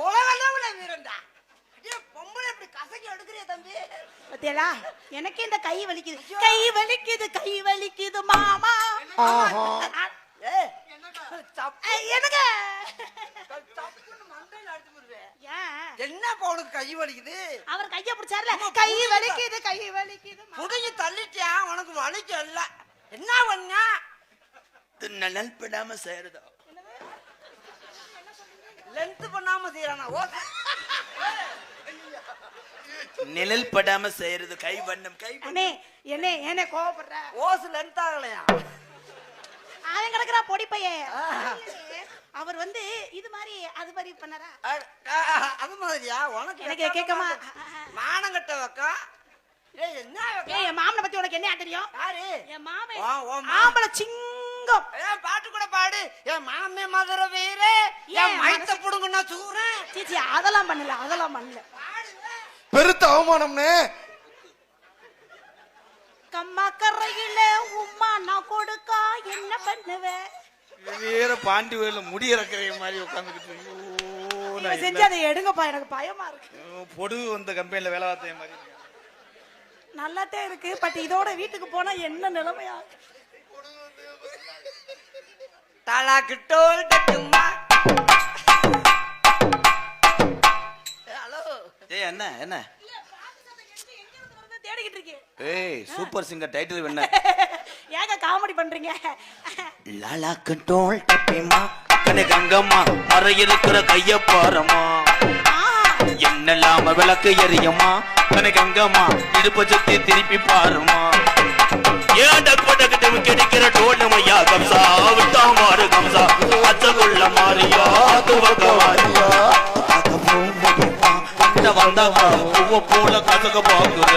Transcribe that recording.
உலகம் வீரம்டா பத்தியலா எனக்கு இந்த கை வலிக்குது. கை வலிக்குது கை வலிக்குது மாமா. என்ன உனக்கு கை வலிக்குது? அவர் கைய பிடிச்சாருல. கை வலிக்குது கை வலிக்குது புடிஞ்சு தள்ளிட்டியா? உனக்கு வலிக்கு இல்ல என்ன பண்ண? நல்லல் படாம சேருதோ லென்த் பண்ணாம செய்யறானா ஓ. நிழல் படாம செய்யறது கை வண்ணம் கை அண்ணே என்ன என்ன கோவப்படுற? ஓசு லென்த் ஆகலையா அவன் கிடக்குறா பொடி பையன். அவர் வந்து இது மாதிரி அது மாதிரி பண்ணாரா? அது மாதிரியா? உனக்கு எனக்கு வெக்காம கேட்கமா? மானம் மானங்கட்ட வக்கா? ஏய் என்ன வெக்கா? ஏய் என் மாமனை பத்தி உனக்கு என்ன தெரியும்? யாரு? என் மாமன். ஆம்பளை சிங்கம். ஏன் பாட்டு கூட பாடு. என் மாமே மதுரை வீரே. என் மைத்த புடுங்கண்ணா சூறேன் சீச்சி அதெல்லாம் பண்ணல அதெல்லாம் பண்ணல. பெருத்த அவமானம்னே. கம்மா கரையில உம்மா நான் கொடுக்கா என்ன பண்ணுவேன் வேற பாண்டி வேல முடி இறக்குற மாதிரி உட்காந்துக்கிட்டு செஞ்சு அதை எடுங்கப்பா எனக்கு பயமா இருக்கு. பொடு வந்த கம்பெனில வேலை பார்த்த மாதிரி இருக்கு. நல்லாத்தே இருக்கு பட் இதோட வீட்டுக்கு போனா என்ன நிலைமையா தலாக்கு டோல் டக்குமா ஹலோ. ஏய் என்ன என்ன? தேடிக்கிட்டு இருக்கேன். ஏய் சூப்பர் சிங்கர் டைட்டில் என்ன? ஏங்க காமெடி பண்றீங்க? லாலா கண்டோல் டப்பிமா கனி கங்கம்மா மறை இருக்கிற கைய பாரம்மா என்னெல்லாம விளக்கு எரியுமா கனி கங்கம்மா இடுப்ப சுத்தி திருப்பி பாருமா ஏன் டக்பட்டக்கிட்ட கிடைக்கிற டோல்மையா கம்சா விட்டா மாறு கம்சா அச்சகுள்ள மாறியா துவக்க மாறியா வந்தா பூவ போல கசக்க பாக்குற